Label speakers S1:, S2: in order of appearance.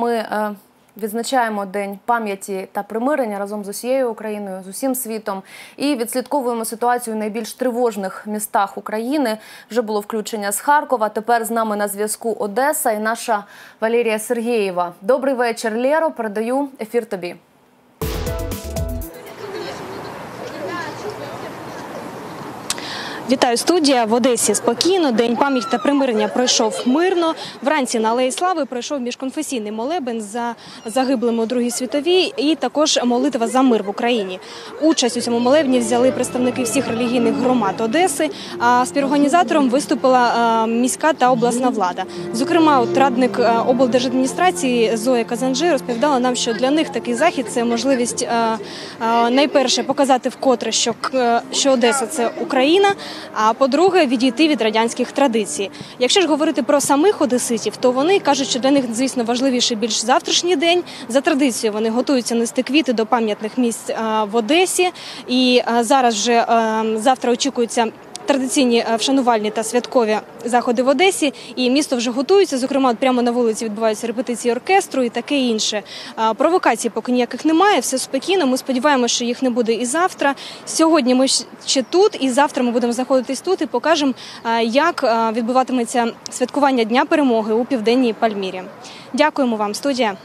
S1: Ми е, відзначаємо День пам'яті та примирення разом з усією Україною, з усім світом і відслідковуємо ситуацію в найбільш тривожних містах України. Вже було включення з Харкова. Тепер з нами на зв'язку Одеса і наша Валерія Сергеєва. Добрий вечір, Лєро. Передаю ефір тобі.
S2: Вітаю студія в Одесі. Спокійно. День пам'яті та примирення пройшов мирно. Вранці на Алеї Слави пройшов міжконфесійний молебен за загиблими у Другій світовій і також молитва за мир в Україні. Участь у цьому молебні взяли представники всіх релігійних громад Одеси. А співорганізатором виступила міська та обласна влада. Зокрема, от радник облдержадміністрації Зоя Казанжи розповідала нам, що для них такий захід це можливість найперше показати вкотре, що Одеса це Україна. А по-друге, відійти від радянських традицій. Якщо ж говорити про самих одеситів, то вони кажуть, що для них, звісно, важливіше більш завтрашній день. За традицією вони готуються нести квіти до пам'ятних місць в Одесі, і зараз вже завтра очікується. Традиційні вшанувальні та святкові заходи в Одесі, і місто вже готується. Зокрема, прямо на вулиці відбуваються репетиції оркестру і таке інше. Провокацій поки ніяких немає, все спокійно. Ми сподіваємося, що їх не буде і завтра. Сьогодні ми ще тут, і завтра ми будемо знаходитись тут і покажемо, як відбуватиметься святкування Дня перемоги у південній Пальмірі. Дякуємо вам, студія.